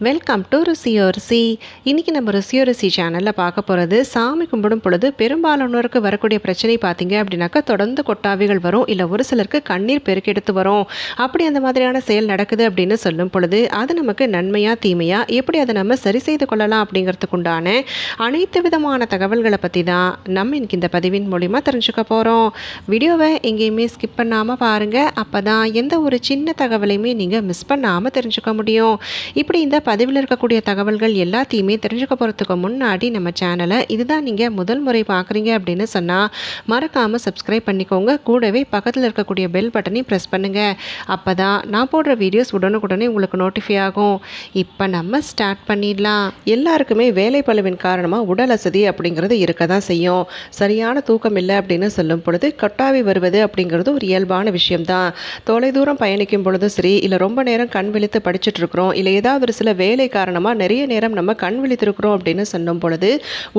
Welcome to ருசியோரிசி இன்றைக்கி நம்ம ருசியோரிசி சேனலில் பார்க்க போகிறது சாமி கும்பிடும் பொழுது பெரும்பாலானோருக்கு வரக்கூடிய பிரச்சனை பார்த்தீங்க அப்படின்னாக்கா தொடர்ந்து கொட்டாவிகள் வரும் இல்லை ஒரு சிலருக்கு கண்ணீர் பெருக்கெடுத்து வரும். அப்படி அந்த மாதிரியான செயல் நடக்குது அப்படின்னு சொல்லும் பொழுது அது நமக்கு நன்மையா தீமையா எப்படி அதை நம்ம சரி செய்து கொள்ளலாம் அப்படிங்கிறதுக்கு உண்டான அனைத்து விதமான தகவல்களை பற்றி தான் நம்ம இன்னைக்கு இந்த பதிவின் மூலிமா தெரிஞ்சுக்க போகிறோம் வீடியோவை எங்கேயுமே ஸ்கிப் பண்ணாமல் பாருங்கள் அப்போ தான் எந்த ஒரு சின்ன தகவலையுமே நீங்கள் மிஸ் பண்ணாமல் தெரிஞ்சுக்க முடியும். இப்படி இந்த பதிவில் இருக்கக்கூடிய தகவல்கள் எல்லாத்தையுமே தெரிஞ்சுக்க போகிறதுக்கு முன்னாடி நம்ம சேனலை இதுதான் நீங்கள் முதல் முறை பார்க்குறீங்க அப்படின்னு சொன்னால் மறக்காமல் சப்ஸ்கிரைப் பண்ணிக்கோங்க. கூடவே பக்கத்தில் இருக்கக்கூடிய பெல் பட்டனையும் ப்ரெஸ் பண்ணுங்கள் அப்போ தான் நான் போடுற வீடியோஸ் உடனுக்குடனே உங்களுக்கு நோட்டிஃபை ஆகும். இப்போ நம்ம ஸ்டார்ட் பண்ணிடலாம். எல்லாருக்குமே வேலை பழுவின் காரணமாக உடல் அசதி அப்படிங்கிறது இருக்க தான் செய்யும். சரியான தூக்கம் இல்லை அப்படின்னு சொல்லும் பொழுது கொட்டாவி வருவது அப்படிங்கிறது ஒரு இயல்பான விஷயம்தான். தொலைதூரம் பயணிக்கும் பொழுதும் சரி இல்லை ரொம்ப நேரம் கண் விழித்து படிச்சுட்டு இருக்கிறோம் இல்லை ஏதாவது ஒரு சில வேலை காரணமாக நிறைய நேரம் நம்ம கண் விழித்திருக்கிறோம் அப்படின்னு சொன்னும் பொழுது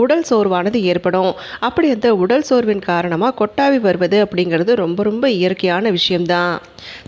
உடல் சோர்வானது ஏற்படும். அப்படி அந்த உடல் சோர்வின் காரணமாக கொட்டாவி வருவது அப்படிங்கிறது ரொம்ப ரொம்ப இயற்கையான விஷயம்தான்.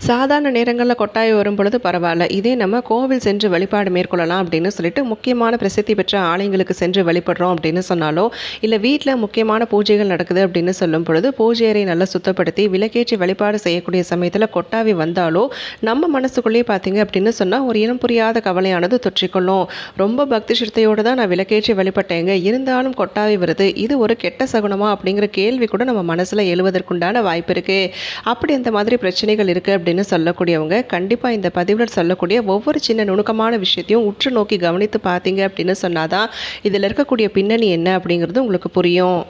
சாதாரண நேரங்களில் கொட்டாவி வரும் பொழுது பரவாயில்ல. இதே நம்ம கோவில் சென்று வழிபாடு மேற்கொள்ளலாம் அப்படின்னு சொல்லிட்டு முக்கியமான பிரசித்தி பெற்ற ஆலயங்களுக்கு சென்று வழிபடுறோம் அப்படின்னு சொன்னாலோ இல்லை வீட்டில் முக்கியமான பூஜைகள் நடக்குது அப்படின்னு சொல்லும் பொழுது பூஜை அறை நல்லா சுத்தப்படுத்தி விளக்கேற்றி வழிபாடு செய்யக்கூடிய சமயத்தில் கொட்டாவி வந்தாலோ நம்ம மனசுக்குள்ளேயே பார்த்தீங்க அப்படின்னு சொன்னால் ஒரு இனம் புரியாத கவலையானது தொற்றிக்கொள்ளும். ரொம்ப பக்தி சிரத்தையோடு தான் நான் விளக்கேற்றி வழிபட்டேங்க. இருந்தாலும் கொட்டாவி வருது இது ஒரு கெட்ட சகுனமா? அப்படிங்கிற கேள்வி கூட நம்ம மனசில் எழுவதற்குண்டான வாய்ப்பு இருக்குது அப்படி அந்த மாதிரி பிரச்சனைகள் இருக்குது அப்படின்னு சொல்லக்கூடியவங்க கண்டிப்பாக இந்த பதிவில் சொல்லக்கூடிய ஒவ்வொரு சின்ன நுணுக்கமான விஷயத்தையும் உற்று நோக்கி கவனித்து பார்த்தீங்க அப்படின்னு சொன்னாதான் இதில் இருக்கக்கூடிய பின்னணி என்ன அப்படிங்கிறது உங்களுக்கு புரியும்.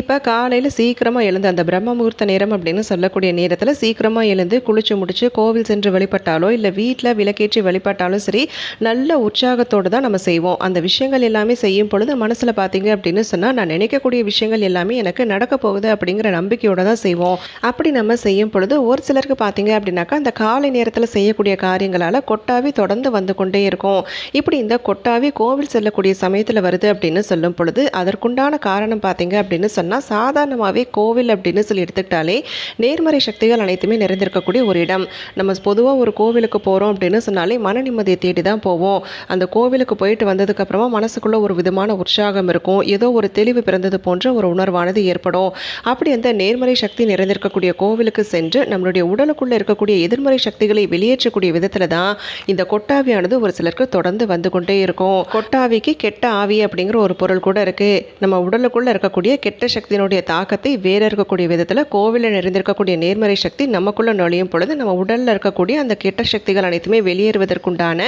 இப்போ காலையில் சீக்கிரமாக எழுந்து அந்த பிரம்ம முகூர்த்த நேரம் அப்படின்னு சொல்லக்கூடிய நேரத்தில் சீக்கிரமாக எழுந்து குளிச்சு முடிச்சு கோவில் சென்று வழிபட்டாலோ இல்லை வீட்டில் விளக்கேற்றி வழிபட்டாலும் சரி நல்ல உற்சாகத்தோடு தான் நம்ம செய்வோம். அந்த விஷயங்கள் எல்லாமே செய்யும் பொழுது மனசில் பார்த்தீங்க அப்படின்னு சொன்னால் நான் நினைக்கக்கூடிய விஷயங்கள் எல்லாமே எனக்கு நடக்க போகுது அப்படிங்கிற நம்பிக்கையோடு தான் செய்வோம். அப்படி நம்ம செய்யும் பொழுது ஒரு சிலருக்கு பார்த்தீங்க அப்படின்னாக்கா அந்த காலை நேரத்தில் செய்யக்கூடிய காரியங்களால் கொட்டாவி தொடர்ந்து வந்து கொண்டே இருக்கும். இப்படி இந்த கொட்டாவி கோவில் செல்லக்கூடிய சமயத்தில் வருது அப்படின்னு சொல்லும் பொழுது அதற்குண்டான காரணம் பார்த்தீங்க அப்படின்னு சொன்னால் சாதாரணமாகவே கோவில் அப்படின்னு சொல்லி எடுத்துக்கிட்டாலே நேர்மறை சக்திகள் அனைத்துமே நிறைந்திருக்கக்கூடிய ஒரு இடம். நம்ம பொதுவாக ஒரு கோவிலுக்கு போகிறோம் அப்படின்னு சொன்னாலே மன நிம்மதியை தேடி தான் போவோம். அந்த கோவிலுக்கு போயிட்டு வந்ததுக்கப்புறமா மனசுக்குள்ளே ஒரு விதமான உற்சாகம் இருக்கும். ஏதோ ஒரு தெளிவு பிறந்தது போன்ற ஒரு உணர்வானது ஏற்படும். அப்படி அந்த நேர்மறை சக்தி நிறைந்திருக்கக்கூடிய கோவிலுக்கு சென்று நம்மளுடைய உடலுக்குள்ளே இருக்கக்கூடிய எதிர்மறை சக்திகளை வெளியேற்றக்கூடிய விதத்தில் தான் இந்த கொட்டாவியானது ஒரு சிலருக்கு தொடர்ந்து வந்து கொண்டே இருக்கும். கொட்டாவிக்கு கெட்ட ஆவி அப்படிங்கிற ஒரு பொருள் கூட இருக்குது நம்ம உடலுக்குள்ளே இருக்கக்கூடிய கெட்ட சக்தியினுடைய தாக்கத்தை வேற இருக்கக்கூடிய விதத்தில் கோவிலில் நிறைந்திருக்கக்கூடிய நேர்மறை சக்தி நமக்குள்ளே நுழையும் பொழுது நம்ம உடலில் இருக்கக்கூடிய அந்த கெட்ட சக்திகள் அனைத்துமே வெளியேறுவதற்குண்டான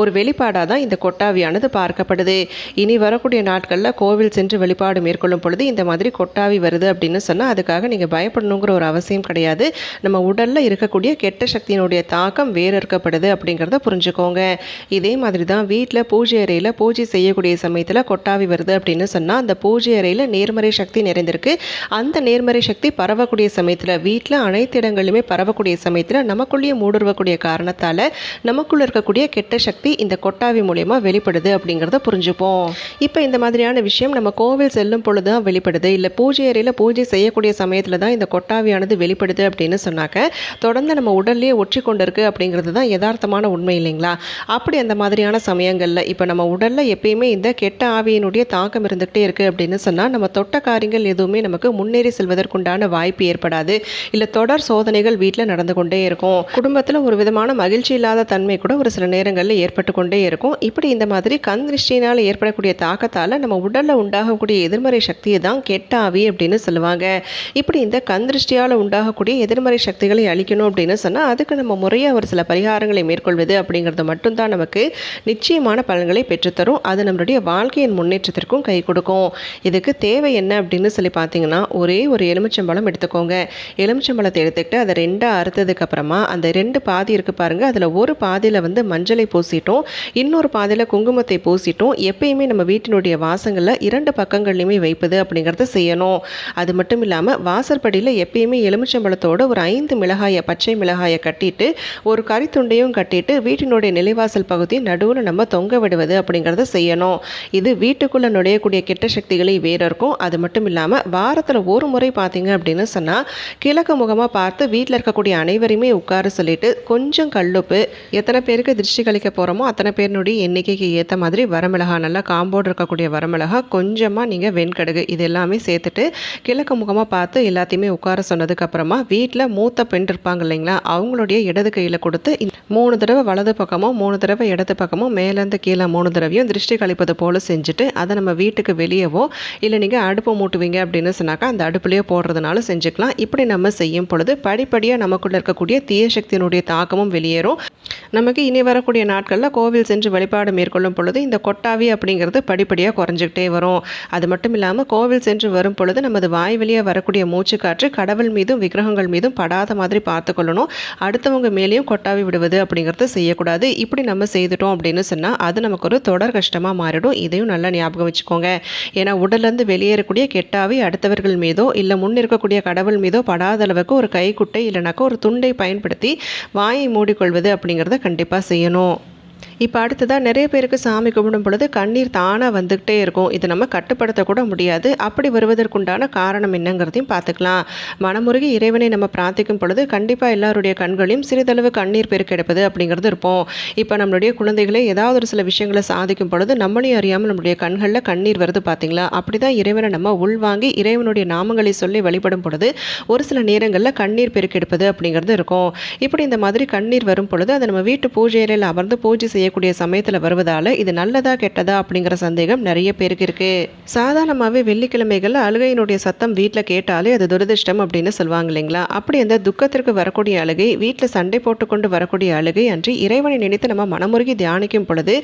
ஒரு வெளிப்பாடாக தான் இந்த கொட்டாவியானது பார்க்கப்படுது. இனி வரக்கூடிய நாட்களில் கோவில் சென்று வழிபாடு மேற்கொள்ளும் பொழுது இந்த மாதிரி கொட்டாவி வருது அப்படின்னு சொன்னால் அதுக்காக நீங்கள் பயப்படணுங்கிற ஒரு அவசியம் கிடையாது. நம்ம உடலில் இருக்கக்கூடிய கெட்ட சக்தியினுடைய தாக்கம் வேறு இருக்கப்படுது அப்படிங்கிறத புரிஞ்சுக்கோங்க. இதே மாதிரி தான் வீட்டில் பூஜை அறையில் பூஜை செய்யக்கூடிய சமயத்தில் கொட்டாவி வருது அப்படின்னு சொன்னால் அந்த பூஜை அறையில் நேர்மறை சக்தி சக்தி நிறைந்திருக்கு. அந்த நேர்மறை சக்தி பரவக்கூடிய சமயத்தில் வீட்டில் அனைத்து இடங்களிலுமே பரவக்கூடிய சமயத்தில் நமக்குள்ளேயே மூடுருவக்கூடிய காரணத்தால் நமக்குள்ளே இருக்கக்கூடிய கெட்ட சக்தி இந்த கொட்டாவி மூலயமா வெளிப்படுது அப்படிங்கிறத புரிஞ்சுப்போம். இப்போ இந்த மாதிரியான விஷயம் நம்ம கோவில் செல்லும் பொழுது தான் வெளிப்படுது. இல்லை பூஜை அறையில் பூஜை செய்யக்கூடிய சமயத்தில் தான் இந்த கொட்டாவியானது வெளிப்படுது அப்படின்னு சொன்னாக்க தொடர்ந்து நம்ம உடல்லையே ஒற்றி கொண்டு இருக்கு அப்படிங்கிறது தான் யதார்த்தமான உண்மை இல்லைங்களா? அப்படி அந்த மாதிரியான சமயங்களில் இப்போ நம்ம உடலில் எப்பயுமே இந்த கெட்ட ஆவியினுடைய தாக்கம் இருந்துகிட்டே இருக்குது அப்படின்னு சொன்னால் நம்ம தொட்ட காரியங்கள் எதுவுமே நமக்கு முன்னேறி செல்வதற்குண்டான வாய்ப்பு ஏற்படாது. இல்லை தொடர் சோதனைகள் வீட்டில் நடந்து கொண்டே இருக்கும். குடும்பத்தில் ஒரு விதமான மகிழ்ச்சி இல்லாத தன்மை கூட ஒரு சில நேரங்களில் ஏற்பட்டு கொண்டே இருக்கும். இப்படி இந்த மாதிரி கண் திருஷ்டினால் ஏற்படக்கூடிய தாக்கத்தால் நம்ம உடலில் உண்டாகக்கூடிய எதிர்மறை சக்தியை தான் கெட்ட ஆவி அப்படின்னு சொல்லுவாங்க. இப்படி இந்த கண் திருஷ்டியால் உண்டாகக்கூடிய எதிர்மறை சக்திகளை அழிக்கணும் அப்படின்னு சொன்னால் அதுக்கு நம்ம முறையாக ஒரு சில பரிகாரங்களை மேற்கொள்வது அப்படிங்கிறது மட்டும்தான் நமக்கு நிச்சயமான பலன்களை பெற்றுத்தரும். அது நம்மளுடைய வாழ்க்கையின் முன்னேற்றத்திற்கும் கை கொடுக்கும். இதுக்கு தேவை என்ன அப்படின்னு சொல்லி பார்த்தீங்கன்னா ஒரே ஒரு எலுமிச்சம்பழம் எடுத்துக்கோங்க. எலுமிச்சம்பழத்தை எடுத்துக்கிட்டு அதை ரெண்டாக அறுத்ததுக்கு அப்புறமா அந்த ரெண்டு பாதி இருக்கு பாருங்க அதில் ஒரு பாதியில் வந்து மஞ்சளை பூசிட்டோம். இன்னொரு பாதியில் குங்குமத்தை பூசிட்டோம். எப்பயுமே நம்ம வீட்டினுடைய வாசங்களில் இரண்டு பக்கங்கள்லையுமே வைப்பது அப்படிங்கிறத செய்யணும். அது மட்டும் இல்லாமல் வாசற்படியில் எப்பயுமே எலுமிச்சம்பழத்தோட ஒரு ஐந்து மிளகாயை பச்சை மிளகாயை கட்டிட்டு ஒரு கறித்துண்டையும் கட்டிட்டு வீட்டினுடைய நிலைவாசல் பகுதியை நடுவில் நம்ம தொங்க விடுவது அப்படிங்கிறத செய்யணும். இது வீட்டுக்குள்ளே நுழையக்கூடிய கெட்ட சக்திகளை வேற இருக்கும் அது மட்டும் மட்டும் இல்லாமல் வாரத்தில் ஒரு முறை பார்த்தீங்க அப்படின்னு சொன்னால் கிழக்கு முகமாக பார்த்து வீட்டில் இருக்கக்கூடிய அனைவரையுமே உட்கார சொல்லிட்டு கொஞ்சம் கல்லுப்பு எத்தனை பேருக்கு திருஷ்டி கழிக்க போகிறோமோ அத்தனை பேருனுடைய எண்ணிக்கைக்கு ஏற்ற மாதிரி வரமிளகா நல்லா காம்போடு இருக்கக்கூடிய வரமிளகா கொஞ்சமாக நீங்கள் வெண்கடுகு இது எல்லாமே சேர்த்துட்டு கிழக்கு முகமாக பார்த்து எல்லாத்தையுமே உட்கார சொன்னதுக்கப்புறமா வீட்டில் மூத்த பெண் இருப்பாங்க இல்லைங்களா அவங்களுடைய இடது கையில் கொடுத்து மூணு தடவை வலது பக்கமும் மூணு தடவை இடது பக்கமும் மேலேருந்து கீழே மூணு தடவையும் திருஷ்டி கழிப்பது போல் செஞ்சுட்டு அதை நம்ம வீட்டுக்கு வெளியவோ இல்லை நீங்கள் அடுப்பு மூட்டுவீங்க அப்படின்னு சொன்னாக்கா அந்த அடுப்புலேயே போடுறதுனால செஞ்சுக்கலாம். இப்படி நம்ம செய்யும் பொழுது படிப்படியாக நமக்குள்ளே இருக்கக்கூடிய தீய சக்தியினுடைய தாக்கமும் வெளியேறும். நமக்கு இனி வரக்கூடிய நாட்களில் கோவில் சென்று வழிபாடு மேற்கொள்ளும் பொழுது இந்த கொட்டாவி அப்படிங்கிறது படிப்படியாக குறைஞ்சிக்கிட்டே வரும். அது மட்டும் இல்லாமல் கோவில் சென்று வரும் பொழுது நமது வாய் வழியாக வரக்கூடிய மூச்சுக்காற்று கடவுள் மீதும் விக்கிரகங்கள் மீதும் படாத மாதிரி பார்த்துக்கொள்ளணும். அடுத்தவங்க மேலேயும் கொட்டாவி விடுவது அப்படிங்கிறது செய்யக்கூடாது. இப்படி நம்ம செய்துட்டோம் அப்படின்னு சொன்னால் அது நமக்கு ஒரு தொடர் கஷ்டமாக மாறிடும். இதையும் நல்லா ஞாபகம் வச்சுக்கோங்க. ஏன்னா உடல்லேருந்து வெளியேறக்கூடிய கெட்டாவி அடுத்தவர்கள் மீதோ இல்லை முன் இருக்கக்கூடிய கடவுள் மீதோ படாத அளவுக்கு ஒரு கைக்குட்டை இல்லைனாக்கா ஒரு துண்டை பயன்படுத்தி வாயை மூடிக்கொள்வது அப்படிங்கிறத கண்டிப்பாக செய்யணும். இப்போ அடுத்ததாக நிறைய பேருக்கு சாமி கும்பிடும் பொழுது கண்ணீர் தானாக வந்துக்கிட்டே இருக்கும். இதை நம்ம கட்டுப்படுத்தக்கூட முடியாது. அப்படி வருவதற்குண்டான காரணம் என்னங்கிறதையும் பார்த்துக்கலாம். மனமுருகி இறைவனை நம்ம பிரார்த்திக்கும் பொழுது கண்டிப்பாக எல்லாருடைய கண்களையும் சிறிதளவு கண்ணீர் பெருக்கெடுப்பது அப்படிங்கிறது இருப்போம். இப்போ நம்மளுடைய குழந்தைகளை ஏதாவது ஒரு சில விஷயங்களை சாதிக்கும் பொழுது நம்மளையும் அறியாமல் நம்மளுடைய கண்களில் கண்ணீர் வருது பார்த்தீங்களா? அப்படி தான் இறைவனை நம்ம உள்வாங்கி இறைவனுடைய நாமங்களை சொல்லி வழிபடும் பொழுது ஒரு சில நேரங்களில் கண்ணீர் பெருக்கெடுப்பது அப்படிங்கிறது இருக்கும். இப்படி இந்த மாதிரி கண்ணீர் வரும் பொழுது அதை நம்ம வீட்டு பூஜை அறையில் அமர்ந்து பூஜை செய்ய செய்யக்கூடிய சமயத்தில் வருவதால் இது நல்லதா கெட்டதா அப்படிங்கிற சந்தேகம் நிறைய பேருக்கு இருக்கு. சாதாரணமாகவே வெள்ளிக்கிழமைகளில் அழுகையினுடைய சத்தம் வீட்டில் கேட்டாலே அது துரதிர்ஷ்டம் அப்படின்னு சொல்லுவாங்க இல்லைங்களா? அப்படி அந்த துக்கத்திற்கு வரக்கூடிய அழுகை வீட்டில் சண்டை போட்டுக்கொண்டு வரக்கூடிய அழுகை அன்றி இறைவனை நினைத்து நம்ம மனமுருகி தியானிக்கும் பொழுது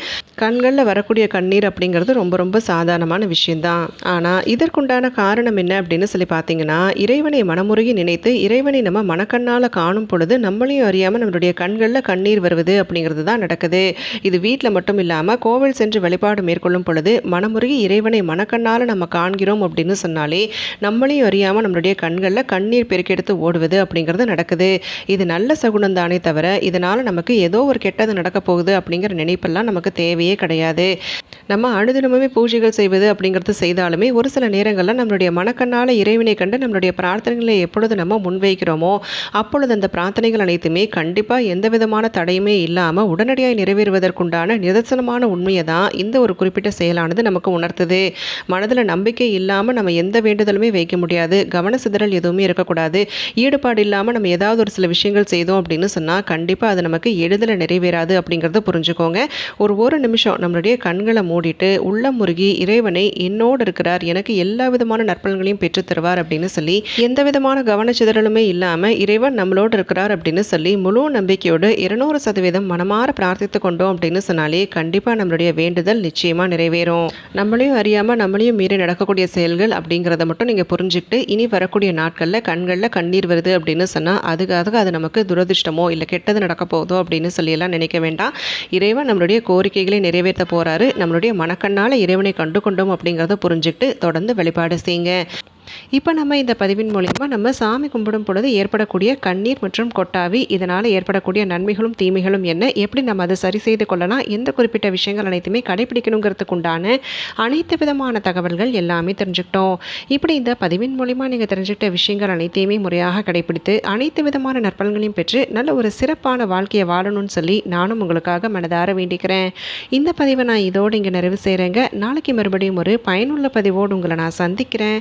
கண்களில் வரக்கூடிய கண்ணீர் அப்படிங்கிறது ரொம்ப ரொம்ப சாதாரணமான விஷயம்தான். ஆனால் இதற்குண்டான காரணம் என்ன அப்படின்னு சொல்லி பார்த்தீங்கன்னா இறைவனை மனமுருகி நினைத்து இறைவனை நம்ம மனக்கண்ணால் காணும் பொழுது நம்மளையும் அறியாமல் நம்மளுடைய கண்களில் கண்ணீர் வருவது அப்படிங்கிறது தான் நடக்குது. இது வீட்டில் மட்டும் இல்லாமல் கோவில் சென்று வழிபாடு மேற்கொள்ளும் பொழுது மனமுருகி இறைவனை மனக்கண்ணால் நம்ம காண்கிறோம் அப்படின்னு சொன்னாலே நம்மளையும் அறியாமல் நம்மளுடைய கண்களில் கண்ணீர் பெருக்கெடுத்து ஓடுவது அப்படிங்கிறது நடக்குது. இது நல்ல சகுனம் தானே தவிர இதனால் நமக்கு ஏதோ ஒரு கெட்டது நடக்க போகுது அப்படிங்கிற நினைப்பெல்லாம் நமக்கு தேவையே கிடையாது. நம்ம அனுதினமுமே பூஜைகள் செய்வது அப்படிங்கிறது செய்தாலுமே ஒரு சில நேரங்களில் நம்மளுடைய மனக்கண்ணால் இறைவனை கண்டு நம்மளுடைய பிரார்த்தனைகளை எப்பொழுது நம்ம முன்வைக்கிறோமோ அப்பொழுது அந்த பிரார்த்தனைகள் அனைத்துமே கண்டிப்பாக எந்த விதமான தடையுமே இல்லாமல் உடனடியாக நிறைவேறுவது என்பதற்குண்டான நிதர்சனமான உண்மையை தான் இந்த ஒரு குறிப்பிட்ட செயலானது நமக்கு உணர்த்துது. மனதில் நம்பிக்கை இல்லாமல் நம்ம எந்த வேண்டுதலுமே வைக்க முடியாது. கவன சிதறல் எதுவுமே இருக்கக்கூடாது. ஈடுபாடு இல்லாமல் நம்ம ஏதாவது ஒரு சில விஷயங்கள் செய்தோம் அப்படின்னு சொன்னால் கண்டிப்பாக அது நமக்கு எளிதில் நிறைவேறாது அப்படிங்கிறத புரிஞ்சுக்கோங்க. ஒரு ஒரு நிமிஷம் நம்மளுடைய கண்களை மூடிட்டு உள்ள முருகி இறைவனை என்னோடு இருக்கிறார் எனக்கு எல்லா விதமான நற்பலன்களையும் பெற்றுத் தருவார் அப்படின்னு சொல்லி எந்த விதமான கவனச்சிதறலுமே இல்லாமல் இறைவன் நம்மளோடு இருக்கிறார் அப்படின்னு சொல்லி முழு நம்பிக்கையோடு இருநூறு சதவீதம் மனமாற பிரார்த்தித்து கொண்டோம் அப்படின்னு சொன்னாலே கண்டிப்பாக நம்மளுடைய வேண்டுதல் நிச்சயமாக நிறைவேறும். நம்மளையும் அறியாமல் நம்மளையும் மீறி நடக்கக்கூடிய செயல்கள் அப்படிங்கிறத மட்டும் நீங்கள் புரிஞ்சுக்கிட்டு இனி வரக்கூடிய நாட்களில் கண்களில் கண்ணீர் வருது அப்படின்னு சொன்னால் அதுக்காக அது நமக்கு துரதிர்ஷ்டமோ இல்லை கெட்டது நடக்க போகுதோ அப்படின்னு சொல்லியெல்லாம் நினைக்க வேண்டாம். இறைவன் நம்மளுடைய கோரிக்கைகளை நிறைவேற்ற போகிறாரு நம்மளுடைய மனக்கண்ணால் இறைவனை கண்டு கொண்டோம் அப்படிங்கிறத புரிஞ்சுக்கிட்டு தொடர்ந்து வழிபாடு செய்யுங்க. இப்போ நம்ம இந்த பதிவின் மூலயமா நம்ம சாமி கும்பிடும் பொழுது ஏற்படக்கூடிய கண்ணீர் மற்றும் கொட்டாவி இதனால் ஏற்படக்கூடிய நன்மைகளும் தீமைகளும் என்ன? எப்படி நம்ம அதை சரி செய்து கொள்ளலாம்? எந்த குறிப்பிட்ட விஷயங்கள் அனைத்துமே கடைபிடிக்கணுங்கிறதுக்கு உண்டான அனைத்து விதமான தகவல்கள் எல்லாமே தெரிஞ்சுக்கிட்டோம். இப்படி இந்த பதிவின் மூலிமா நீங்கள் தெரிஞ்சுக்கிட்ட விஷயங்கள் அனைத்தையுமே முறையாக கடைபிடித்து அனைத்து விதமான நற்பலன்களையும் பெற்று நல்ல ஒரு சிறப்பான வாழ்க்கையை வாழணும்னு சொல்லி நானும் உங்களுக்காக மனதார வேண்டிக்கிறேன். இந்த பதிவை நான் இதோடு இங்கே நிறைவு செய்கிறேங்க நாளைக்கு மறுபடியும் ஒரு பயனுள்ள பதிவோடு உங்களை நான் சந்திக்கிறேன்.